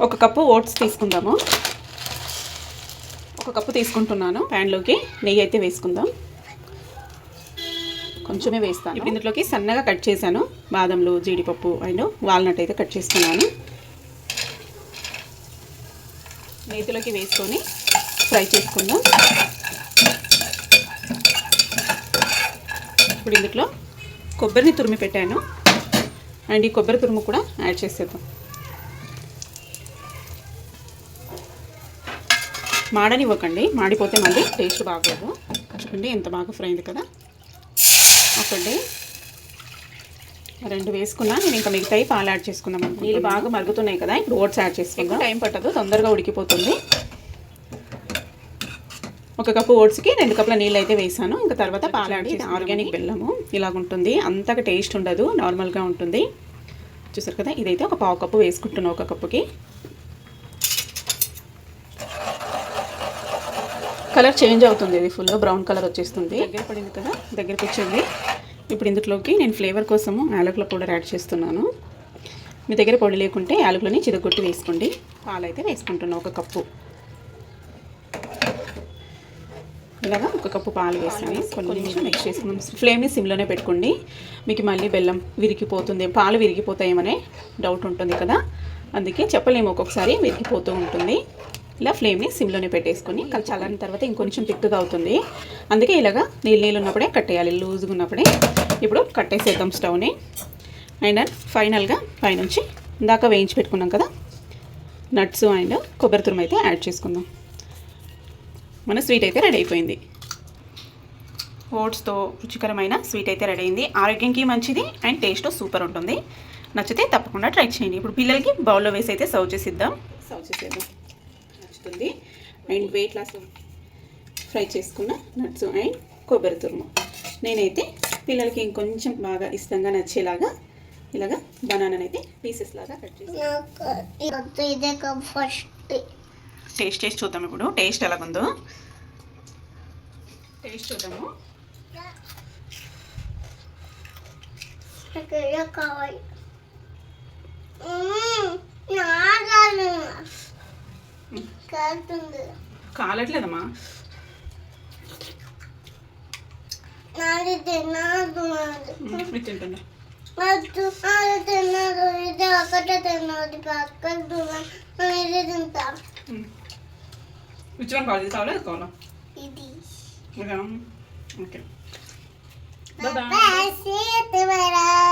ఒక cup oats తీసుకుందాము. ఒక కప్పు తీసుకుంటున్నాను ప్యాన్లోకి. నెయ్యి అయితే వేసుకుందాం. కొంచెమే వేస్తాను. ఇప్పుడు ఇందులోకి సన్నగా కట్ చేశాను. బాదంలు జీడిపప్పు అండ్ వాల్నట్ అయితే కట్ చేసుకున్నాను నేతిలోకి వేసుకొని ఫ్రై చేసుకుందాం. ఇప్పుడు ఇందులో కొబ్బరిని తురిమి పెట్టాను. అండ్ ఈ కొబ్బరి తురుము కూడా యాడ్ చేసేద్దాం. మాడనివ్వకండి. మాడిపోతే మళ్ళీ టేస్ట్ బాగోదు. చూడండి ఎంత బాగా ఫ్రై అయింది కదా. ఒకటి. రెండు వేసుకున్నా నేను ఇంకా మిగతాయి పాలు యాడ్ చేసుకుందాం నీళ్ళు బాగా మరుగుతున్నాయి కదా ఇప్పుడు ఓట్స్ యాడ్ చేసుకుందాం. టైం పట్టదు తొందరగా ఉడికిపోతుంది. ఒక కప్పు ఓట్స్కి రెండు కప్పుల నీళ్ళు అయితే వేసాను. ఇంకా తర్వాత పాలు యాడ్ చేసి ఆర్గానిక్ బెల్లము ఇలాగుంటుంది. అంతగా టేస్ట్ ఉండదు నార్మల్గా ఉంటుంది. చూసారు కదా ఇదైతే ఒక పావు కప్పు వేసుకుంటున్నాను ఒక కప్పుకి. కలర్ చేంజ్ అవుతుంది. ఇది ఫుల్ బ్రౌన్ కలర్ వచ్చేస్తుంది. దగ్గర పడింది కదా? దగ్గరికి వచ్చింది ఇప్పుడు ఇందులోకి నేను ఫ్లేవర్ కోసము యాలకుల పౌడర్ యాడ్ చేస్తున్నాను. మీ దగ్గర పొడి లేకుంటే యాలకులని చిదగొట్టి వేసుకోండి. పాలు అయితే వేసుకుంటున్నాను ఒక కప్పు. ఇలాగా ఒక కప్పు పాలు వేసాను. కొన్ని నిమిషం మిక్స్ చేసుకున్నాం ఫ్లేమ్ని సిమ్లోనే పెట్టుకోండి. మీకు మళ్ళీ బెల్లం విరిగిపోతుంది. పాలు విరిగిపోతాయేమనే డౌట్ ఉంటుంది కదా? అందుకే చెప్పలేము. ఒక్కొక్కసారి విరిగిపోతూ ఉంటుంది. ఇలా ఫ్లేమ్ని సిమ్లోనే పెట్టేసుకొని కలిసి చల్లని తర్వాత ఇంకొంచెం తిక్కుగా అవుతుంది. అందుకే ఇలాగా నీళ్ళు నీళ్ళు ఉన్నప్పుడే కట్టేయాలి లూజ్గా ఉన్నప్పుడే. ఇప్పుడు కట్టేసేద్దాం స్టవ్ని. అండ్ ఫైనల్గా పైనుంచి ఇందాక వేయించి పెట్టుకున్నాం కదా నట్స్ అండ్ కొబ్బరి తురుము అయితే యాడ్ చేసుకుందాం. మన స్వీట్ అయితే రెడీ అయిపోయింది. ఓట్స్తో రుచికరమైన స్వీట్ అయితే రెడీ అయింది. ఆరోగ్యంకి మంచిది అండ్ టేస్ట్ సూపర్ ఉంటుంది. నచ్చితే తప్పకుండా ట్రై చేయండి. ఇప్పుడు పిల్లలకి బౌల్లో వేసి అయితే సర్వ్ చేసిద్దాం. సర్వ్ చేసేద్దాం. నచ్చుతుంది అండ్ వెయిట్ లాస్ ఫ్రై చేసుకున్న నట్స్ అండ్ కొబ్బరి తురుము. నేనైతే పిల్లలకి ఇంకొంచెం బాగా ఇష్టంగా నచ్చేలాగా ఇలాగా బనానాని అయితే పీసెస్ లాగా కట్ చేసి టేస్ట్ చేసి చూద్దాం ఇప్పుడు. టేస్ట్ ఎలాగుందో. టేస్ట్ చూద్దాము. కావాలి. కాలుతుంది కాలట్లేదమ్మా నాది తినదు నాది ఇది తింటుందా వద్దు అది తినదు ఇది ఒకటే తినదు పక్కన తినదు ఇది తింటా విచ్ వన్ కావాలి ఇది కావాలా ఇది కావాలా ఇది okay okay bye Bye. See you tomorrow.